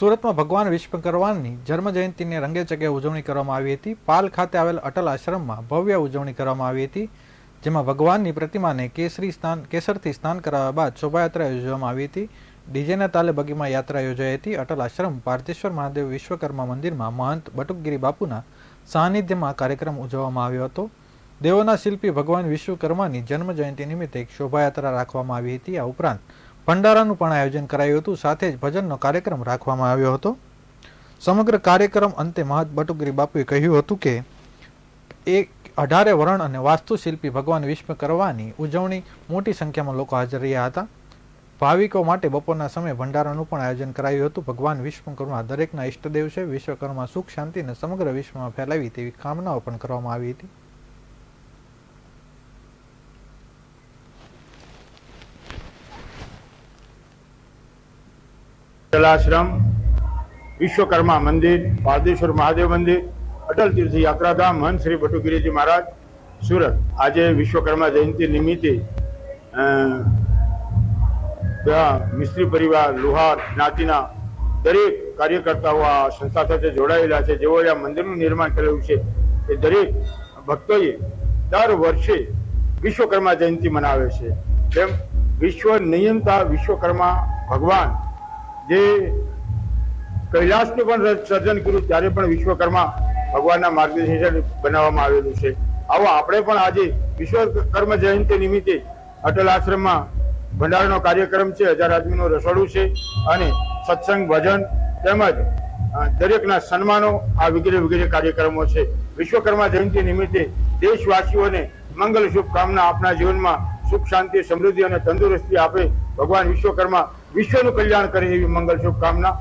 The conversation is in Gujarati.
સુરતમાં ભગવાન વિશ્વકર્માની જન્મ જયંતિની રંગે ચગે ઉજવણી કરવામાં આવી હતી. પાલ ખાતે આવેલ અટલ આશ્રમમાં ભવ્ય ઉજવણી કરવામાં આવી હતી, જેમાં ભગવાનની પ્રતિમાને કેસરી સ્નાન, કેસરથી સ્નાન કરાવ્યા બાદ શોભાયાત્રા યોજવામાં આવી હતી. ડીજેના તાલે બગીમાં યાત્રા યોજાઈ હતી. અટલ આશ્રમ, પાર્થેશ્વર મહાદેવ વિશ્વકર્મા મંદિરમાં મહંત બટુકગીરી બાપુના સાનિધ્યમાં કાર્યક્રમ ઉજવવામાં આવ્યો હતો. દેવોના શિલ્પી ભગવાન વિશ્વકર્માની જન્મ જયંતિ નિમિત્તે એક શોભાયાત્રા રાખવામાં આવી હતી. આ ઉપરાંત ભંડારાનું પણ આયોજન કરાયું હતું. સાથે જ ભજનનો કાર્યક્રમ રાખવામાં આવ્યો હતો. સમગ્ર કાર્યક્રમ અંતે મહંત બટુગરી બાપુએ કહ્યું હતું કે, એક અઢારે વર્ણ અને વાસ્તુશિલ્પી ભગવાન વિશ્વકર્માની ઉજવણી મોટી સંખ્યામાં લોકો હાજર રહ્યા હતા. ભાવિકો માટે બપોરના સમયે ભંડારાનું પણ આયોજન કરાયું હતું. ભગવાન વિશ્વકર્મા દરેકના ઇષ્ટદેવ છે. વિશ્વકર્મા સુખ શાંતિને સમગ્ર વિશ્વમાં ફેલાવી તેવી કામનાઓ પણ કરવામાં આવી હતી. જલાશ્રમ વિશ્વકર્મા મંદિર, પારદેશ્વર મહાદેવ મંદિર, અટલ તીર્થ યાત્રાધામ શ્રી ભટુગીરીજી મહારાજ, સુરત. આજે વિશ્વકર્મા જયંતિ નિમિત્તે મિસ્ત્રી પરિવાર, લુહાર, જ્ઞાતિના દરેક કાર્યકર્તાઓ આ સંસ્થા સાથે જોડાયેલા છે. જેઓએ આ મંદિરનું નિર્માણ કરેલું છે. એ દરેક ભક્તોએ દર વર્ષે વિશ્વકર્મા જયંતિ મનાવે છે. તેમ વિશ્વ નિયંતા વિશ્વકર્મા ભગવાન જે કૈલાસનું પણ સર્જન કર્યું, ત્યારે પણ વિશ્વકર્મા ભગવાનના માર્ગદર્શન બનાવવામાં આવેલું છે. આવો આપણે પણ આજે વિશ્વકર્મ જયંતિ નિમિત્તે અટલ આશ્રમમાં ભંડારનો કાર્યક્રમ છે, હજાર આદમીનું રસોડું છે અને સત્સંગ, ભજન તેમજ દરેકના સન્માનો, આ વગેરે વગેરે કાર્યક્રમો છે. વિશ્વકર્મા જયંતિ નિમિત્તે દેશવાસીઓને મંગલ શુભકામના આપણા જીવનમાં સુખ, શાંતિ, સમૃદ્ધિ અને તંદુરસ્તી આપે ભગવાન વિશ્વકર્મા વિશ્વનું કલ્યાણ કરે એવી મંગલ શુભકામના.